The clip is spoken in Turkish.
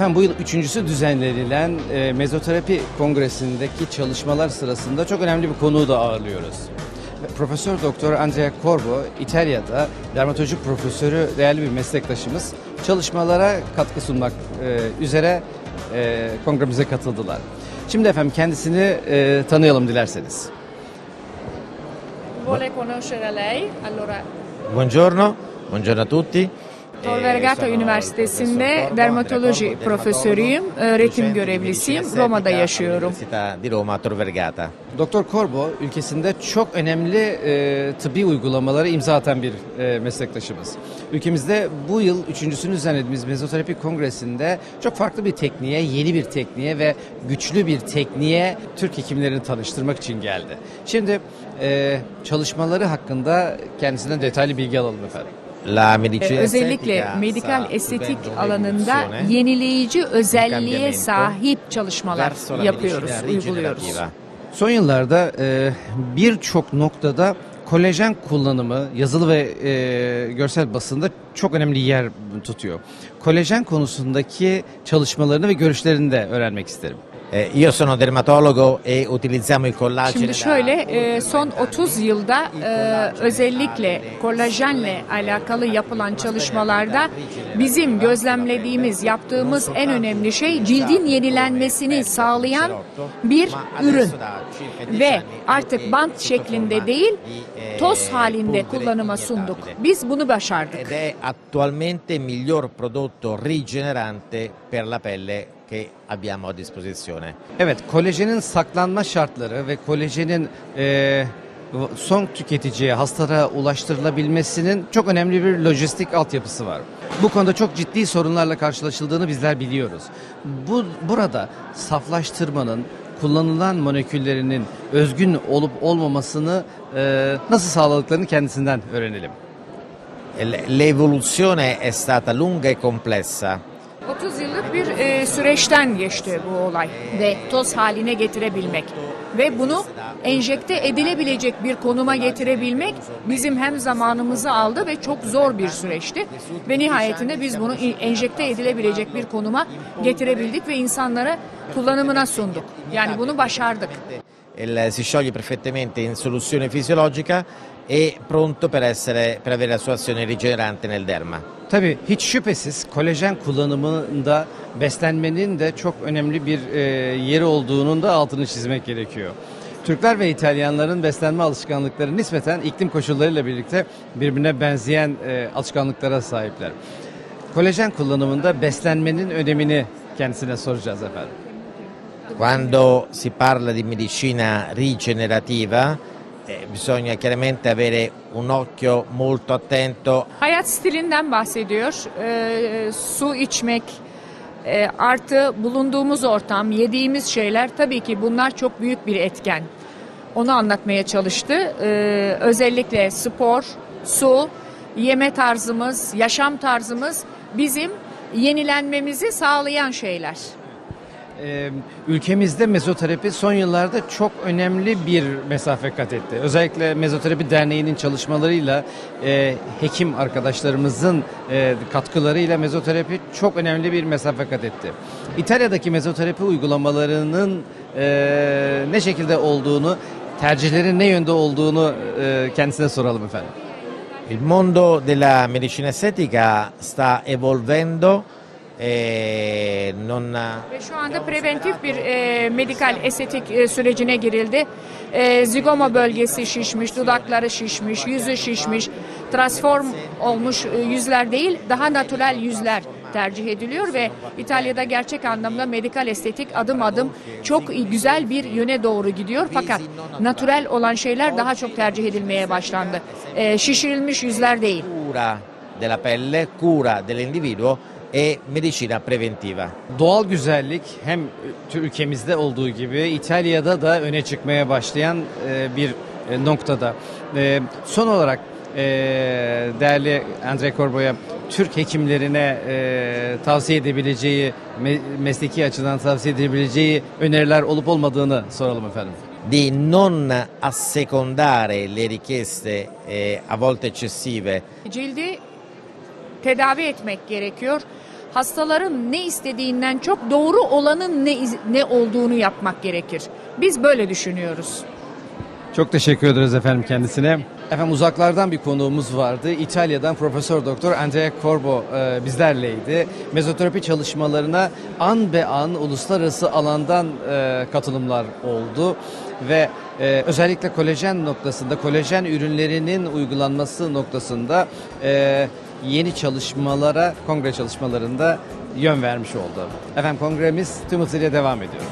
Efendim bu yıl üçüncüsü düzenlenilen e, mezoterapi kongresindeki çalışmalar sırasında çok önemli bir konuğu da ağırlıyoruz. Profesör Doktor Andrea Corbo İtalya'da dermatoloji profesörü değerli bir meslektaşımız çalışmalara katkı sunmak e, üzere e, kongremize katıldılar. Şimdi efendim kendisini e, tanıyalım dilerseniz. Vuole conoscere lei? Allora, Buongiorno, buongiorno a tutti. Tor Eh, Vergata sono Üniversitesi'nde dermatoloji profesörüyüm, öğretim di görevlisiyim, Roma'da yaşıyorum. Roma, Tor Vergata. Doktor Corbo ülkesinde çok önemli e, tıbbi uygulamaları imza atan bir e, meslektaşımız. Ülkemizde bu yıl üçüncüsünü düzenlediğimiz mezoterapi kongresinde çok farklı bir tekniğe, yeni bir tekniğe ve güçlü bir tekniğe Türk hekimlerini tanıştırmak için geldi. Şimdi e, çalışmaları hakkında kendisinden detaylı bilgi alalım efendim. La Ee, medicina Özellikle estetica medikal estetik alanında yenileyici özelliğe sahip çalışmalar yapıyoruz, uyguluyoruz. Son yıllarda e, birçok noktada kolajen kullanımı yazılı ve e, görsel basında çok önemli yer tutuyor. Kolajen konusundaki çalışmalarını ve görüşlerini de öğrenmek isterim. Eh, io sono dermatologo e utilizziamo il collagene Şimdi şöyle e, son 30 anni. 30 yılda e, özellikle kolajenle alakalı yapılan çalışmalarda bizim gözlemlediğimiz, yaptığımız en önemli şey cildin yenilenmesini sağlayan bir ürün. Ve artık bant şeklinde değil, toz halinde kullanıma sunduk. Biz bunu başardık. Ed è attualmente miglior prodotto rigenerante per la pelle che abbiamo a disposizione. Evet, kolajenin saklanma şartları ve kolajenin e, son tüketiciye, hastalara ulaştırılabilmesinin çok önemli bir lojistik altyapısı var. Bu konuda çok ciddi sorunlarla karşılaşıldığını bizler biliyoruz. Bu burada saflaştırmanın kullanılan moleküllerinin özgün olup olmamasını e, nasıl sağladıklarını kendisinden öğrenelim. L'evoluzione è stata lunga e complessa. 30 yıllık bir e, süreçten geçti bu olay ve toz haline getirebilmek ve bunu enjekte edilebilecek bir konuma getirebilmek bizim hem zamanımızı aldı ve çok zor bir süreçti ve nihayetinde biz bunu enjekte edilebilecek bir konuma getirebildik ve insanlara kullanımına sunduk. Yani bunu başardık. Si scioglie perfettamente in soluzione fisiologica e pronto per, essere, per avere la sua azione rigenerante nel derma. Tabii hiç şüphesiz kolajen kullanımında beslenmenin de çok önemli bir e, yeri olduğunun da altını çizmek gerekiyor. Türkler ve İtalyanların beslenme alışkanlıkları nispeten iklim koşullarıyla birlikte birbirine benzeyen e, alışkanlıklara sahipler. Kolajen kullanımında beslenmenin önemini kendisine soracağız efendim. Quando si parla di medicina rigenerativa bisogna chiaramente avere un occhio molto attento Hayat stilinden bahsediyor. Ee, su içmek, e, artı bulunduğumuz ortam, yediğimiz şeyler tabii ki bunlar çok büyük bir etken. Onu anlatmaya çalıştı. Ee, özellikle spor, su, yeme tarzımız, yaşam tarzımız bizim yenilenmemizi sağlayan şeyler. Ee, ülkemizde mezoterapi son yıllarda çok önemli bir mesafe kat etti. Özellikle Mezoterapi Derneği'nin çalışmalarıyla e, hekim arkadaşlarımızın e, katkılarıyla mezoterapi çok önemli bir mesafe kat etti. İtalya'daki mezoterapi uygulamalarının e, ne şekilde olduğunu, tercihlerin ne yönde olduğunu e, kendisine soralım efendim. Il mondo della medicina estetica sta evolvendo e non Ve şu anda preventif bir e, medikal estetik e, sürecine girildi. E, zigoma bölgesi şişmiş, dudakları şişmiş, yüzü şişmiş, transform olmuş e, yüzler değil, daha natural yüzler tercih ediliyor ve İtalya'da gerçek anlamda medikal estetik adım adım çok güzel bir yöne doğru gidiyor. Fakat natural olan şeyler daha çok tercih edilmeye başlandı. E, şişirilmiş yüzler değil. Della pelle, cura dell'individuo e medicina preventiva. Doğal güzellik hem ülkemizde olduğu gibi İtalya'da da öne çıkmaya başlayan e, bir e, noktada. E, Son olarak değerli Andre Corbo'ya Türk hekimlerine e, tavsiye edebileceği, me- mesleki açıdan tavsiye edebileceği öneriler olup olmadığını soralım efendim. Di non assecondare le richieste a volte eccessive Cildi tedavi etmek gerekiyor. hastaların ne istediğinden çok doğru olanın ne ne olduğunu yapmak gerekir. Biz böyle düşünüyoruz. Çok teşekkür ederiz efendim kendisine. Efendim uzaklardan bir konuğumuz vardı. İtalya'dan Profesör Doktor Andrea Corbo e, bizlerleydi. Mezoterapi çalışmalarına an be an uluslararası alandan e, katılımlar oldu ve e, özellikle kolajen noktasında, kolajen ürünlerinin uygulanması noktasında e, yeni çalışmalara, kongre çalışmalarında yön vermiş oldu. Efendim kongremiz tüm hızıyla devam ediyor.